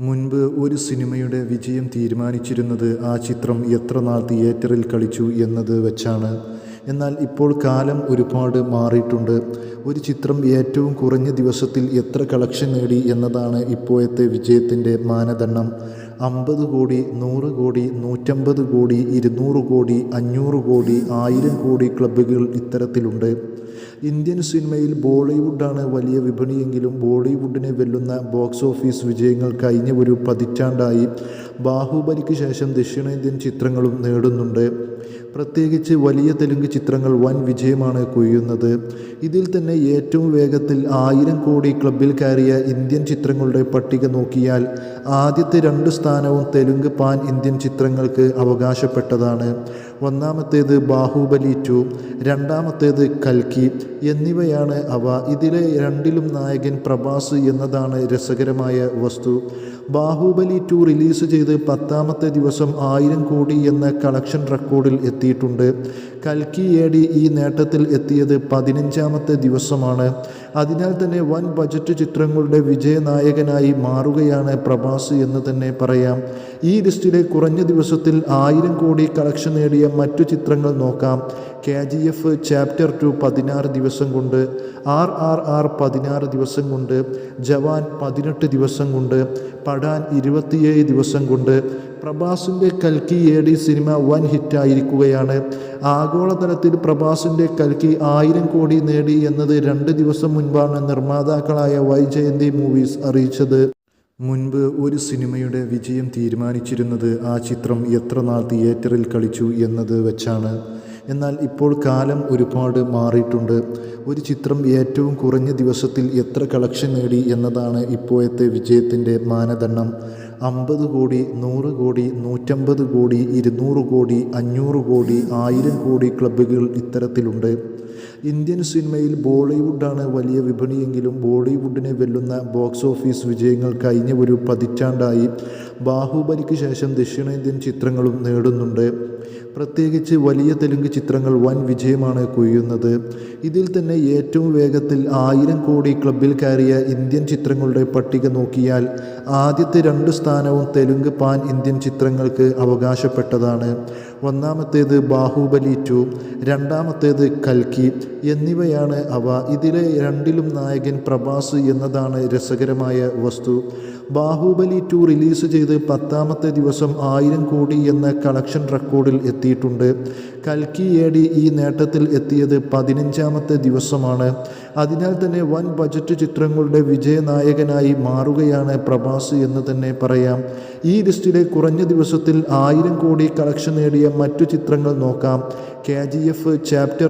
മുൻപ് ഒരു സിനിമയുടെ വിജയം തീരുമാനിച്ചിരുന്നത് ആ ചിത്രം എത്ര നാൾ തിയേറ്ററിൽ കളിച്ചു എന്നത് വെച്ചാണ്. എന്നാൽ ഇപ്പോൾ കാലം ഒരുപാട് മാറിയിട്ടുണ്ട്. ഒരു ചിത്രം ഏറ്റവും കുറഞ്ഞ ദിവസത്തിൽ എത്ര കളക്ഷൻ നേടി എന്നതാണ് ഇപ്പോഴത്തെ വിജയത്തിന്റെ മാനദണ്ഡം. അമ്പത് കോടി നൂറ് കോടി നൂറ്റമ്പത് കോടി ഇരുന്നൂറ് കോടി അഞ്ഞൂറ് കോടി ആയിരം കോടി ക്ലബ്ബുകൾ ഇത്തരത്തിലുണ്ട്. ഇന്ത്യൻ സിനിമയിൽ ബോളിവുഡാണ് വലിയ വിപണിയെങ്കിലും ബോളിവുഡിനെ വെല്ലുന്ന ബോക്സ് ഓഫീസ് വിജയങ്ങൾ കഴിഞ്ഞ ഒരു പതിറ്റാണ്ടായി. ബാഹുബലിക്ക് ശേഷം ദക്ഷിണേന്ത്യൻ ചിത്രങ്ങളും നേടുന്നുണ്ട്. പ്രത്യേകിച്ച് വലിയ തെലുങ്ക് ചിത്രങ്ങൾ വൻ വിജയമാണ് കൊയ്യുന്നത്. ഇതിൽ തന്നെ ഏറ്റവും വേഗത്തിൽ ആയിരം കോടി ക്ലബിൽ കയറിയ ഇന്ത്യൻ ചിത്രങ്ങളുടെ പട്ടിക നോക്കിയാൽ ആദ്യത്തെ രണ്ട് സ്ഥാനവും തെലുങ്ക് പാൻ ഇന്ത്യൻ ചിത്രങ്ങൾക്ക് അവകാശപ്പെട്ടതാണ്. ഒന്നാമത്തേത് ബാഹുബലി ടു രണ്ടാമത്തേത് കൽക്കി എന്നിവയാണ് അവ. ഇതിലെ രണ്ടിലും നായകൻ പ്രഭാസ് എന്നതാണ് രസകരമായ വസ്തു. ബാഹുബലി ടു റിലീസ് ചെയ്ത് പത്താമത്തെ ദിവസം ആയിരം കോടി എന്ന കളക്ഷൻ റെക്കോർഡിൽ എത്തിയിട്ടുണ്ട്. കൽക്കി ഏടി ഈ നേട്ടത്തിൽ എത്തിയത് പതിനഞ്ചാമത്തെ ദിവസമാണ്. അതിനാൽ തന്നെ വൻ ബജറ്റ് ചിത്രങ്ങളുടെ വിജയനായകനായി മാറുകയാണ് പ്രഭാസ് എന്ന് തന്നെ പറയാം. ഈ ലിസ്റ്റിലെ കുറഞ്ഞ ദിവസത്തിൽ ആയിരം കോടി കളക്ഷൻ നേടിയ മറ്റു ചിത്രങ്ങൾ നോക്കാം. K G F chapter two പതിനാറ് ദിവസം കൊണ്ട് ആർ ആർ ആർ പതിനാറ് ദിവസം കൊണ്ട് ജവാൻ പതിനെട്ട് ദിവസം കൊണ്ട് പടാൻ ഇരുപത്തിയേഴ് ദിവസം കൊണ്ട് പ്രഭാസിന്റെ കൽക്കി എ ഡി സിനിമ വൻ ഹിറ്റായിരിക്കുകയാണ് ആഗോളതലത്തിൽ പ്രഭാസിന്റെ കൽക്കി ആയിരം കോടി നേടി എന്നത് രണ്ട് ദിവസം മുൻപാണ് നിർമ്മാതാക്കളായ വൈജയന്തി മൂവീസ് അറിയിച്ചത്. മുൻപ് ഒരു സിനിമയുടെ വിജയം തീരുമാനിച്ചിരുന്നത് ആ ചിത്രം എത്ര നാൾ തിയേറ്ററിൽ കളിച്ചു എന്നത് വെച്ചാണ്. എന്നാൽ ഇപ്പോൾ കാലം ഒരുപാട് മാറിയിട്ടുണ്ട്. ഒരു ചിത്രം ഏറ്റവും കുറഞ്ഞ ദിവസത്തിൽ എത്ര കളക്ഷൻ നേടി എന്നതാണ് ഇപ്പോഴത്തെ വിജയത്തിന്റെ മാനദണ്ഡം. അമ്പത് കോടി നൂറ് കോടി നൂറ്റമ്പത് കോടി ഇരുന്നൂറ് കോടി അഞ്ഞൂറ് കോടി ആയിരം കോടി ക്ലബ്ബുകൾ ഇത്തരത്തിലുണ്ട്. ഇന്ത്യൻ സിനിമയിൽ ബോളിവുഡാണ് വലിയ വിപണിയെങ്കിലും ബോളിവുഡിനെ വെല്ലുന്ന ബോക്സ് ഓഫീസ് വിജയങ്ങൾ കഴിഞ്ഞ ഒരു പതിറ്റാണ്ടായി. ബാഹുബലിക്ക് ശേഷം ദക്ഷിണേന്ത്യൻ ചിത്രങ്ങളും നേടുന്നുണ്ട്. പ്രത്യേകിച്ച് വലിയ തെലുങ്ക് ചിത്രങ്ങൾ വൻ വിജയമാണ് കൊയ്യുന്നത്. ഇതിൽ തന്നെ ഏറ്റവും വേഗത്തിൽ ആയിരം കോടി ക്ലബിൽ കയറിയ ഇന്ത്യൻ ചിത്രങ്ങളുടെ പട്ടിക നോക്കിയാൽ ആദ്യത്തെ രണ്ട് സ്ഥാനവും തെലുങ്ക് പാൻ ഇന്ത്യൻ ചിത്രങ്ങൾക്ക് അവകാശപ്പെട്ടതാണ്. ഒന്നാമത്തേത് ബാഹുബലി ടു രണ്ടാമത്തേത് കൽക്കി എന്നിവയാണ് അവ. ഇതിലെ രണ്ടിലും നായകൻ പ്രഭാസ് എന്നതാണ് രസകരമായ വസ്തു. ബാഹുബലി ടു റിലീസ് ചെയ്ത് പത്താമത്തെ ദിവസം ആയിരം കോടി എന്ന കളക്ഷൻ റെക്കോർഡിൽ എത്തിയിട്ടുണ്ട്. കൽക്കി ഏടി ഈ നേട്ടത്തിൽ എത്തിയത് പതിനഞ്ചാമത്തെ ദിവസമാണ്. അതിനാൽ തന്നെ വൻ ബജറ്റ് ചിത്രങ്ങളുടെ വിജയനായകനായി മാറുകയാണ് പ്രഭാസ് എന്ന് തന്നെ പറയാം. ഈ ലിസ്റ്റിലെ കുറഞ്ഞ ദിവസത്തിൽ ആയിരം കോടി കളക്ഷൻ നേടിയ മറ്റു ചിത്രങ്ങൾ നോക്കാം. K chapter